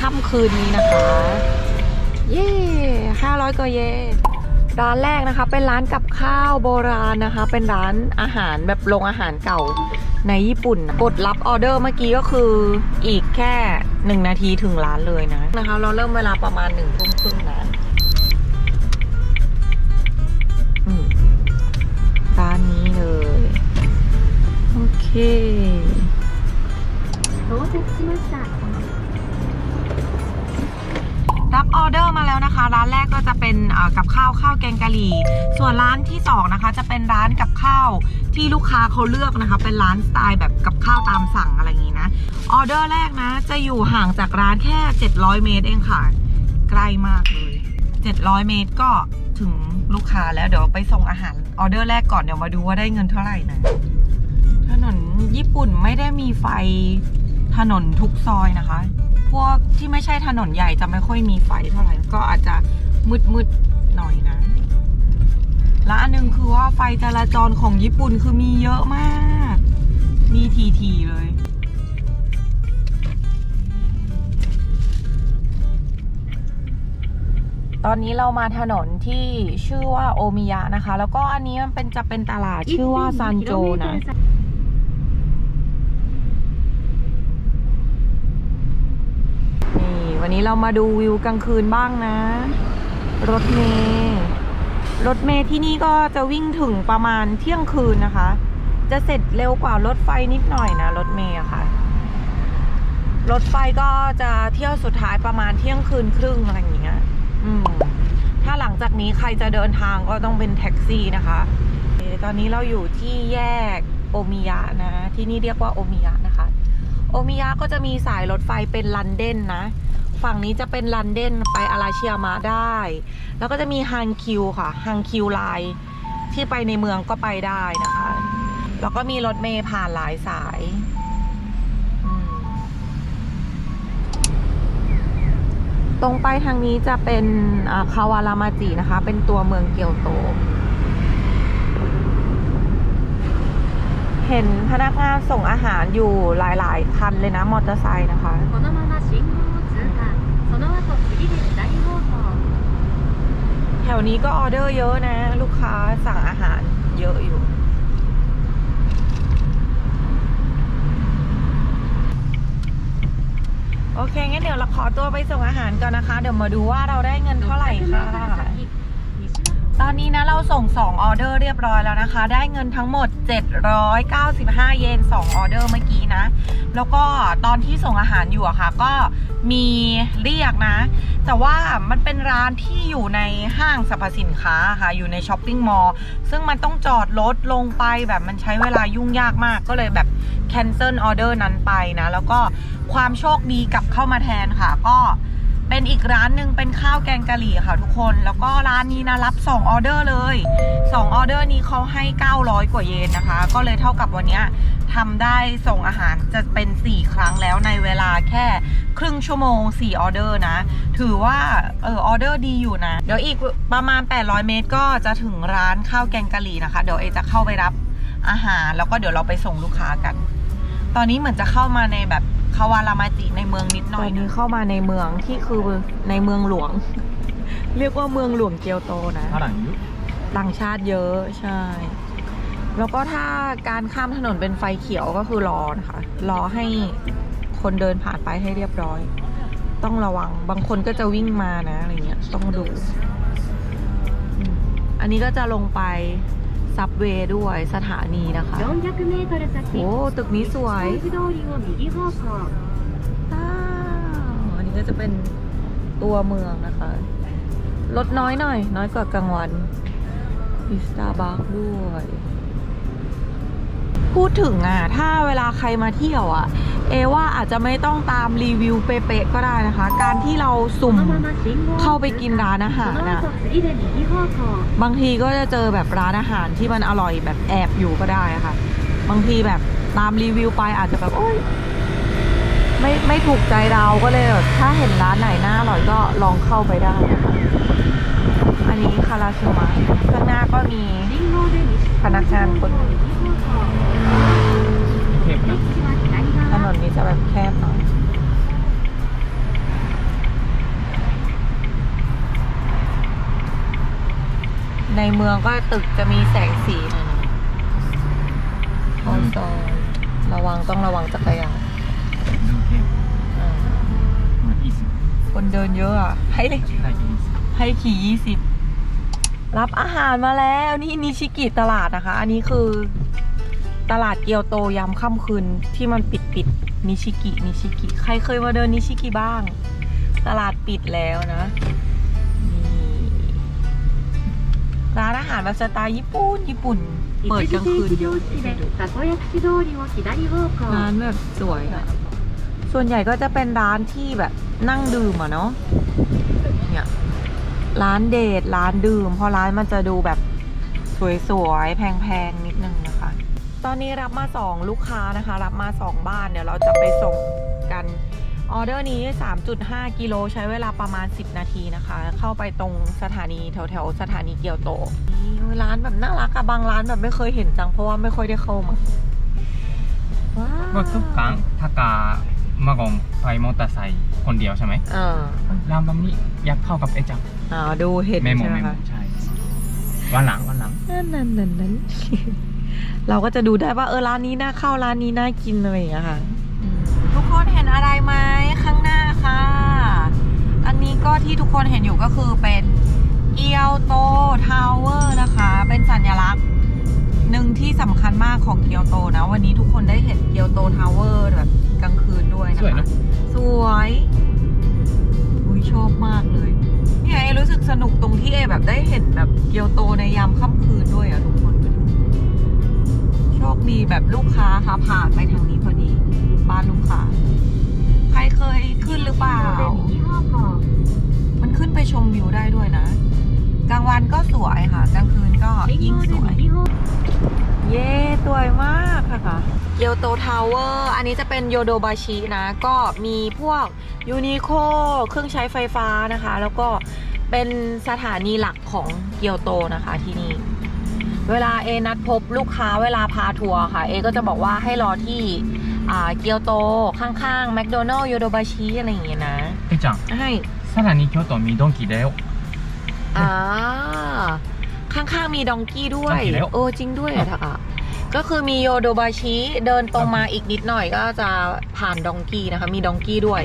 ค่ำคืนนี้นะคะ เย้500กว่าเยนร้านแรกนะคะ เป็นร้านกับข้าวโบราณนะคะ เป็นร้านอาหารแบบโรงอาหารเก่าในญี่ปุ่น กดรับออเดอร์เมื่อกี้ก็คืออีกแค่ 1 นาทีถึงร้านเลยนะนะคะ เราเริ่มเวลาประมาณ1ทุ่มครึ่งนะร้านนี้เลย โอเค ข้าวข้าวแกงกะหรี่ ส่วนร้านที่สองนะคะจะเป็นร้านกับข้าวที่ลูกค้าเขาเลือกนะคะ เป็นร้านสไตล์แบบกับข้าวตามสั่งอะไรอย่างนี้นะออเดอร์แรกนะ จะอยู่ห่างจากร้านแค่ 700 เมตรเองค่ะ ใกล้มากเลย 700 เมตรก็ถึงลูกค้าแล้วเดี๋ยวไปส่งอาหารออเดอร์แรกก่อนเดี๋ยวมาดูว่าได้เงินเท่าไหร่นะถนนญี่ปุ่นไม่ได้มีไฟถนนทุกซอยนะคะ พวกที่ไม่ใช่ถนนใหญ่จะไม่ค่อยมีไฟเท่าไหร่ ก็อาจจะมืดๆ หน่อยนะ และอันหนึงคือว่าไฟจราจรของญี่ปุ่นคือมีเยอะมาก มีทีๆเลย ตอนนี้เรามาถนนที่ชื่อว่าโอมิยะนะคะ แล้วก็อันนี้มันเป็นจะเป็นตลาดชื่อว่าซันโจนะนี่วันนี้เรามาดูวิวกลางคืนบ้างนะ รถเมย์รถเมย์ที่นี่ก็จะวิ่งถึงประมาณเที่ยงคืนนะคะ จะเสร็จเร็วกว่ารถไฟนิดหน่อยนะรถเมย์ค่ะ รถไฟก็จะเที่ยวสุดท้ายประมาณเที่ยงคืนครึ่งอะไรอย่างเงี้ย อืม ถ้าหลังจากนี้ใครจะเดินทางก็ต้องเป็นแท็กซี่นะคะตอนนี้เราอยู่ที่แยกโอมิยะนะ ที่นี่เรียกว่าโอมิยะนะคะ โอมิยะก็จะมีสายรถไฟเป็นลันเดนนะ ฝั่งนี้จะเป็นลันเดนไปอาราเชียมาได้ แล้วก็จะมีฮังคิวค่ะฮังคิวไลน์ที่ไปในเมืองก็ไปได้นะคะ แล้วก็มีรถเมย์ผ่านหลายสายตรงไปทางนี้จะเป็นคาวารามาจินะคะ เป็นตัวเมืองเกียวโต เห็นพนักงานส่งอาหารอยู่หลาย ๆ คันเลยนะ มอเตอร์ไซค์นะคะ ถวนี้ก็ออเดอร์เยอะนะ ลูกค้าสั่งอาหารเยอะอยู่ โอเค งั้นเดี๋ยวเราขอตัวไปส่งอาหารก่อนนะคะ เดี๋ยวมาดูว่าเราได้เงินเท่าไหร่ค่ะ ตอนนี้นะเราส่ง 2 ออเดอร์เรียบร้อยแล้วนะคะ ได้เงินทั้งหมด 795 เยน 2 ออเดอร์เมื่อกี้นะ แล้วก็ตอนที่ส่งอาหารอยู่อะค่ะ ก็ มีเรียกนะ แต่ว่ามันเป็นร้านที่อยู่ในห้างสรรพสินค้าค่ะอยู่ในช้อปปิ้งมอลล์ซึ่งมันต้องจอดรถลงไปแบบมันใช้เวลายุ่งยากมาก ก็เลยแบบแคนเซิลออเดอร์นั้นไปนะ แล้วก็ความโชคดีกลับเข้ามาแทนค่ะ ก็ เป็นอีกร้านหนึ่งเป็นข้าวแกงกะหรี่ค่ะทุกคน แล้วก็ร้านนี้นะรับ 2 ออเดอร์เลย 2 ออเดอร์นี้เขาให้ 900 กว่าเยนนะคะ ก็เลยเท่ากับวันนี้ทำได้ส่งอาหารจะเป็น 4 ครั้งแล้วในเวลาแค่ครึ่งชั่วโมง 4 ออเดอร์นะ ถือว่าเออออเดอร์ดีอยู่นะ เดี๋ยวอีกประมาณ 800 เมตรก็จะถึงร้านข้าวแกงกะหรี่นะคะ เดี๋ยวเอจะเข้าไปรับอาหาร แล้วก็เดี๋ยวเราไปส่งลูกค้ากัน ตอนนี้เหมือนจะเข้ามาในแบบ คาวารามาจิในเมืองนิดหน่อยตอนนี้เข้ามาในเมืองที่คือในเมืองหลวง เรียกว่าเมืองหลวงเกียวโตนะ ฝรั่งยุต่างชาติเยอะใช่ แล้วก็ถ้าการข้ามถนนเป็นไฟเขียวก็คือรอนะคะ รอให้คนเดินผ่านไปให้เรียบร้อย ต้องระวังบางคนก็จะวิ่งมานะอะไรเงี้ยต้องดูอืมอันนี้ก็จะลงไป ซับเวย์ด้วยสถานีนะคะ โอ้ ตึกนี้สวยอันนี้ก็จะเป็นตัวเมืองนะคะ รถน้อยหน่อย น้อยกว่ากลางวันมีสตาร์บัคด้วย พูดถึงอะถ้าเวลาใครมาเที่ยวอะ เอว่าอาจจะไม่ต้องตามรีวิวเป๊ะๆก็ได้นะคะ การที่เราสุ่มเข้าไปกินร้านอาหารนะบางทีก็จะเจอแบบร้านอาหารที่มันอร่อยแบบแอบอยู่ก็ได้ค่ะ บางทีแบบตามรีวิวไปอาจจะแบบโอ๊ยไม่ไม่ถูกใจเราก็เลยถ้าเห็นร้านไหนน่าอร่อยก็ลองเข้าไปได้นะคะอันนี้คาราชูมาข้างหน้าก็มีพนักงานคน ถนนนี้จะแบบแคบหน่อยในเมืองก็ตึกจะมีแสงสีหน่อยอะอนระวังต้องระวังจักรยานคนเดินเยอะอะ ให้ให้ขี่ยี่สิบรับอาหารมาแล้ว นี่นิชิกิตลาดนะคะ อันนี้คือ ตลาดเกียวโตยามค่ำคืนที่มันปิดปิดนิชิกินิชิกิ ใครเคยมาเดินนิชิกิบ้าง ตลาดปิดแล้วนะร้านอาหารแบบสไตล์ญี่ปุ่นญี่ปุ่น เปิดกลางคืนร้านแบบสวยอะส่วนใหญ่ก็จะเป็นร้านที่แบบนั่งดื่มอะเนาะเนี่ยร้านเดทร้านดื่มเพราะร้านมันจะดูแบบสวยๆแพงๆนิดนึง ตอนนี้รับมาสองลูกค้านะคะ รับมาสองบ้านเดี๋ยวเราจะไปส่งกันออเดอร์นี้ 3.5 กิโลใช้เวลาประมาณ 10 นาทีนะคะ เข้าไปตรงสถานีแถวๆ สถานีเกียวโตนี่ร้านแบบน่ารักอะบางร้านแบบไม่เคยเห็นจัง เพราะว่าไม่ค่อยได้เข้ามาว้าวก็ทุกครั้งถ้ากามาก่อนไปมอเตอร์ไซค์คนเดียวใช่ไหมเออร้านแบบนี้อยากเข้ากับไอ้จังอ่าดูเห็นเมโมใช่ไหมเมโมคะใช่วันหลังวันหลังนั่นนั่นนั่นนั่น เราก็จะดูได้ว่าเออร้านนี้น่าเข้าร้านนี้น่ากินอะไรอย่างเงี้ยค่ะอืมทุกคนเห็นอะไรไหมข้างหน้าค่ะ อันนี้ก็ที่ทุกคนเห็นอยู่ก็คือเป็นเกียวโตทาวเวอร์นะคะ เป็นสัญลักษณ์หนึ่งที่สำคัญมากของเกียวโตนะ วันนี้ทุกคนได้เห็นเกียวโตทาวเวอร์แบบกลางคืนด้วยนะสวยคะเนอะสวยอุ้ยชอบมากเลย เนี่ยเอรู้สึกสนุกตรงที่เอแบบได้เห็นแบบเกียวโตในยามค่ำคืนด้วยอะทุกคน มีแบบลูกค้าค่ะผ่านไปทางนี้พอดี บ้านลูกค้า ใครเคยขึ้นหรือเปล่าชอบค่ะมันขึ้นไปชมวิวได้ด้วยนะ กลางวันก็สวยค่ะ กลางคืนก็ยิ่งสวย เย้สวยมากค่ะเกียวโตทาวเวอร์อันนี้จะเป็นโยโดบาชินะ ก็มีพวกยูนิโคเครื่องใช้ไฟฟ้านะคะ แล้วก็เป็นสถานีหลักของเกียวโตนะคะที่นี่ เวลาเอนัดพบลูกค้าเวลาพาทัวร์ค่ะ เอก็จะบอกว่าให้รอที่เกียวโตข้างๆแมคโดนัลล์โยโดบาชิอะไรอย่างเงี้ยนะพี่จังใช่สถานีเกียวโตมีดงกี่แล้วอ่าข้างๆมีดองกี้ด้วยวโอ้จริงด้วยอะก็คือมีโยโดบาชิเดินตรงมาอีกนิดหน่อยก็จะผ่านดองกี้นะคะ มีดองกี้ด้วย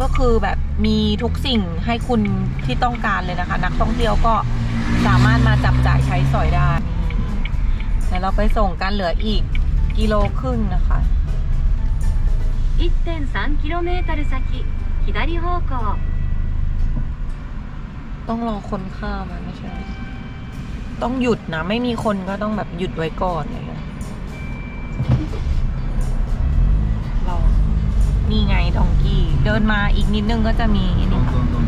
ก็คือแบบมีทุกสิ่งให้คุณที่ต้องการเลยนะคะ นักท่องเที่ยวก็สามารถมาจับจ่ายใช้สอยได้ดี๋ยวเราไปส่งกันเหลืออีกกิโลครึ่งนะคะ 1.3キロメートル先左方向 ต้องรอคนข้ามอะไม่ใช่ ต้องหยุดนะ ไม่มีคนก็ต้องแบบหยุดไว้ก่อนอะไรเงี้ยรอนี่ไงดองกี้ เดินมาอีกนิดนึงก็จะมี ド นี่ ン ค่ะ ドンドン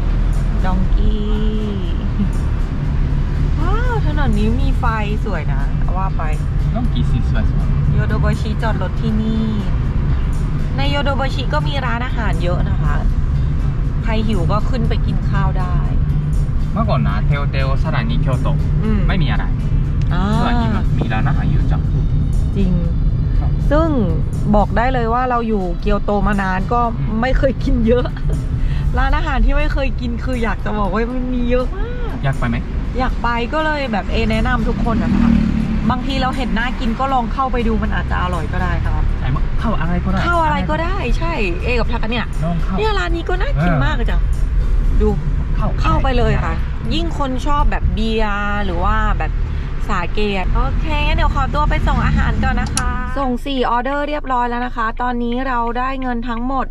ดองกี้ ว้าวถนนนี้มีไฟสวยนะ ว่าไป น้องกี่สิสวยสวยโยโดโบชิจอดรถที่นี่ ในโยโดโบชิก็มีร้านอาหารเยอะนะคะ ใครหิวก็ขึ้นไปกินข้าวได้ เมื่อก่อนนะเทโอเทอสถานีเกียวโตไม่มีอะไรอ่าสนีมัมีร้านอาหารเยอะจัง จริง ครับซึ่งบอกได้เลยว่าเราอยู่เกียวโตมานานก็ไม่เคยกินเยอะ ร้านอาหารที่ไม่เคยกินคืออยากจะบอกว่ามันมีเยอะมาก อยากไปไหมอยากไปก็เลยแบบเอแนะนำทุกคนนะคะ บางทีเราเห็นน่ากินก็ลองเข้าไปดูมันอาจจะอร่อยก็ได้ค่ะใช่มั้ยเข้าอะไรก็ได้เข้าอะไรก็ได้ใช่ เอกับทักกันเนี่ยลองเข้า เนี่ยร้านนี้ก็น่ากินเออ มากเลยจ้ะดู เข้าเข้าไปเลยค่ะ ยิ่งคนชอบแบบเบียร์หรือว่าแบบสาเกอะโอเคงั้นเดี๋ยวขอตัวไปส่งอาหารก่อนนะคะ ส่ง 4 ออเดอร์เรียบร้อยแล้วนะคะ ตอนนี้เราได้เงินทั้งหมด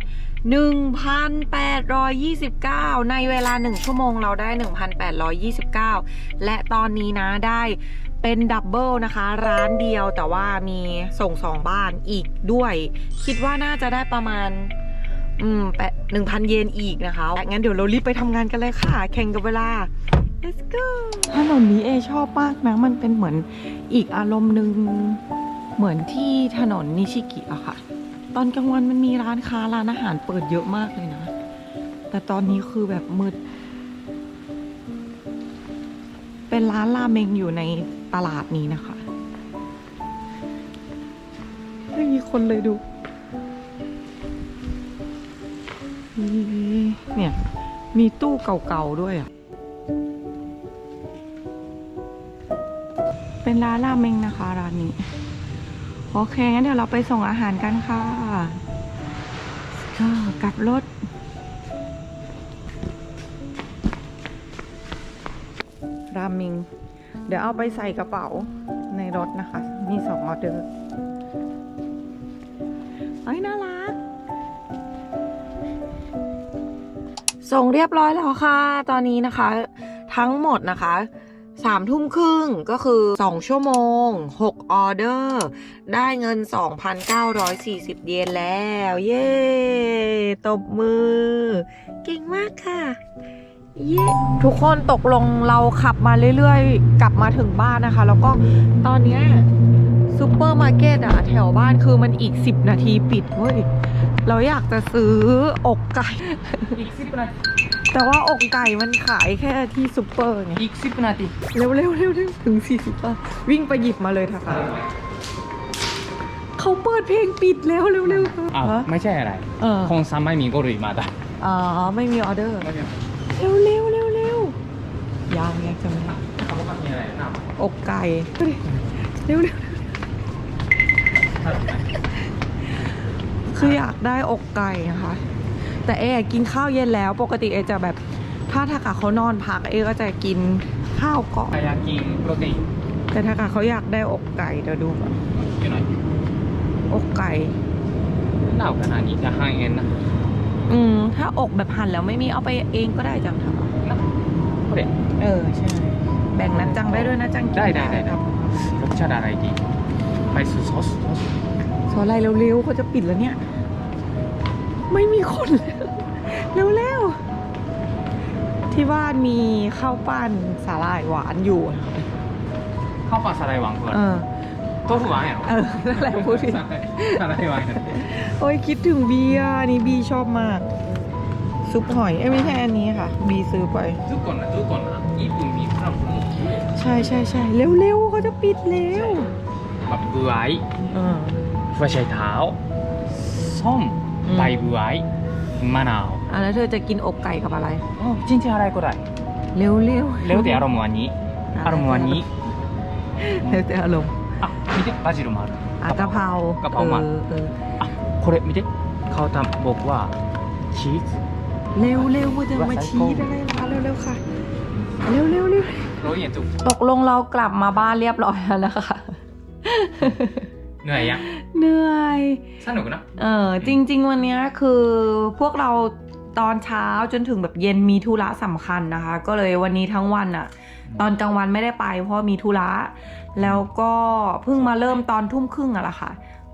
1,829 ในเวลา 1 ชั่วโมงเราได้ 1,829 และตอนนี้นะได้ เป็นดับเบิลนะคะ ร้านเดียวแต่ว่ามีส่งสองบ้านอีกด้วย คิดว่าน่าจะได้ประมาณ อืมแปดหนึ่งพันเยนอีกนะคะงั้นเดี๋ยวเรารีบไปทำงานกันเลยค่ะ แข่งกับเวลา let's go ถนนนี้เอชอบมากนะ มันเป็นเหมือนอีกอารมณ์หนึ่งเหมือนที่ถนนนิชิกิอะค่ะ ตอนกลางวันมันมีร้านค้าร้านอาหารเปิดเยอะมากเลยนะ แต่ตอนนี้คือแบบมืด เป็นร้านราเมงอยู่ใน ตลาดนี้นะคะไม่มีคนเลยดู เนี่ย มีตู้เก่าๆด้วยอะ เป็นร้านราเมงนะคะร้านนี้ โอเคงั้นเดี๋ยวเราไปส่งอาหารกันค่ะก็กลับรถราเมง เดี๋ยวเอาไปใส่กระเป๋าในรถนะคะ มีสองออเดอร์เอ้ยน่ารัก ส่งเรียบร้อยแล้วค่ะ ตอนนี้นะคะ ทั้งหมดนะคะสามทุ่มครึ่งก็คือ 2 ชั่วโมง 6 ออเดอร์ ได้เงิน 2,940 เยนแล้ว เย้ ตบมือ เก่งมากค่ะ ทุกคนตกลงเราขับมาเรื่อยๆ กลับมาถึงบ้านนะคะ แล้วก็ตอนเนี้ยซูเปอร์มาร์เก็ตอะแถวบ้านคือมันอีก 10 นาทีปิดเว้ยเราอยากจะซื้ออกไก่ อีกสิบนาทีแต่ว่าอกไก่มันขายแค่ที่ซูเปอร์ไงอีกสิบนาทีเร็วเร็วเร็วเร็วถึงสี่สิบป่ะวิ่งไปหยิบมาเลยค่ะค่ะเขาเปิดเพลงปิดแล้วเร็วเร็วค่ะอ้าวฮะไม่ใช่อะไร เออ คงซ้ำไม่มีก็รีมาได้อ๋อไม่มีออเดอร์ เร็วเร็วเร็วเร็วยังยังจะไม่เขาบอกว่ามีอะไรนะอกไก่เร็วเร็วคืออยากได้อกไก่นะคะ แต่เอะกินข้าวเย็นแล้วปกติเอะจะแบบถ้าถ้ากะเขานอนพักเอะก็จะกินข้าวก่อนไก่ยากินโปรตีนแต่ถ้ากะเขาอยากได้อกไก่เดี๋ยวดูก่อนอยู่ไหนอกไก่หนาวขนาดนี้จะห้างเอ็นนะ อืม ถ้าอกแบบหั่นแล้วไม่มีเอาไปเองก็ได้จังค่ะこれเออ ใช่ แบ่งนัดจังได้ด้วยนะจังกินได้ได้ได้ครับรสชาติอะไรดีไปสูซอสซอสสอนอะไรเร็วๆเขาจะปิดแล้วเนี่ย ไม่มีคนแล้วเร็วๆที่บ้านมีข้าวปั้นสาหร่ายหวานอยู่ ข้าวปลาสไลด์หวังก่อนเออ โต๊ะหวานเหรอเออนั่นแหละพูดผิดสไลด์หวานโอ้ยคิดถึงบีอะอันนี้บีชอบมาก ซุปหอยเอ้ยไม่ใช่อันนี้ค่ะ บีซื้อไปทุกคนนะทุกคนนะญี่ปุ่นมีพระพุทธใช่ใช่ใช่เร็วๆเขาจะปิดแล้วแบบบวยเออหัวไชเท้าส้มอืมใบบวยมะนาวอะแล้วเธอจะกินอกไก่กับอะไรอ๋อจริงๆอะไรก็ได้เร็วๆเร็วแล้วแต่อารมณ์วันนี้อารมณ์วันนี้แล้วแต่อารมณ์あ見てバジルもある อ่ะกะเพราก ะเพรามา เออเออ あこれ見て顔た僕はチーズ เร็วเร็วจะมาชี้อะไรมาเร็วเร็วค่ะ เร็วเร็วเร็ว ロイエント ตกลงเรากลับมาบ้านเรียบร้อยแล้วนะคะ เหนื่อยยัง เหนื่อย สนุกนะ เออจริง ๆ วันเนี้ยคือพวกเรา ตอนเช้าจนถึงแบบเย็นมีธุระสำคัญนะคะ ก็เลยวันนี้ทั้งวันอะตอนกลางวันไม่ได้ไป เพราะมีธุระ แล้วก็เพิ่งมาเริ่มตอนทุ่มครึ่งอะละค่ะ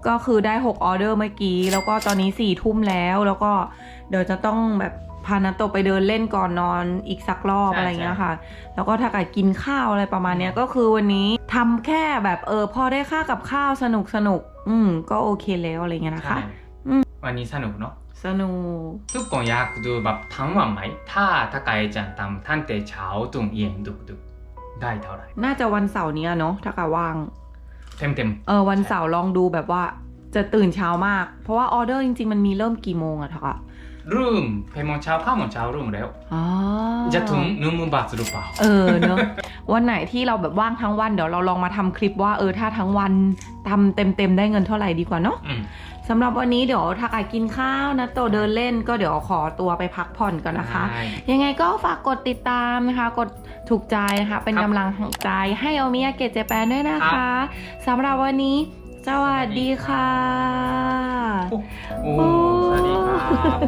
ก็คือได้ 6 ออเดอร์เมื่อกี้ แล้วก็ตอนนี้4ี่ทุ่มแล้ว แล้วก็เดี๋ยวจะต้องแบบพานาโตะไปเดินเล่นก่อนนอนอีกสักรอบอะไรเงี้ยค่ะ แล้วก็ถ้าเกิดกินข้าวอะไรประมาณเนี้ยก็คือวันนี้ทำแค่แบบเออพอได้ค่ากับข้าวสนุกสนุก อืมก็โอเคแล้วอะไรเงี้ยนะคะวันนี้สนุกเนาะ สนุกทุกคนอยากดูแบบทั้งวันไหม ถ้าถ้าไกจันทำตั้งแต่เช้าถึงเย็นดึกดึกๆได้เท่าไหร่ น่าจะวันเสาร์เนี้ยเนาะถ้าเกิดว่าง เต็มเต็มเออวันเสาร์ลองดูแบบว่าจะตื่นเช้ามาก เพราะว่าออเดอร์จริง ๆ มันมีเริ่มกี่โมงอะทักอะๆรูมเพมอนเช้าข้าวมอนเช้ารูมแล้วอ๋อจะถึงนูมือบาทหรือเปล่า เออเนอะวันไหนที่เราแบบว่างทั้งวันเดี๋ยวเราลองมาทำคลิปว่าเออถ้าทั้งวันทำเต็มๆได้เงินเท่าไหร่ดีกว่าเนาะอืม สำหรับวันนี้เดี๋ยวถ้าใครกินข้าวนะโตเดินเล่นก็เดี๋ยวขอตัวไปพักผ่อนก่อนนะคะได้ยังไงก็ฝากกดติดตามนะคะ กดถูกใจนะคะเป็นครับกำลังใจให้โอมิยาเกะเจแปนด้วยนะคะสำหรับวันนี้ สวัสดีค่ะโอ้สวัสดีครับ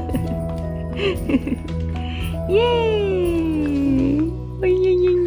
เย้เฮ้ยยิงยิง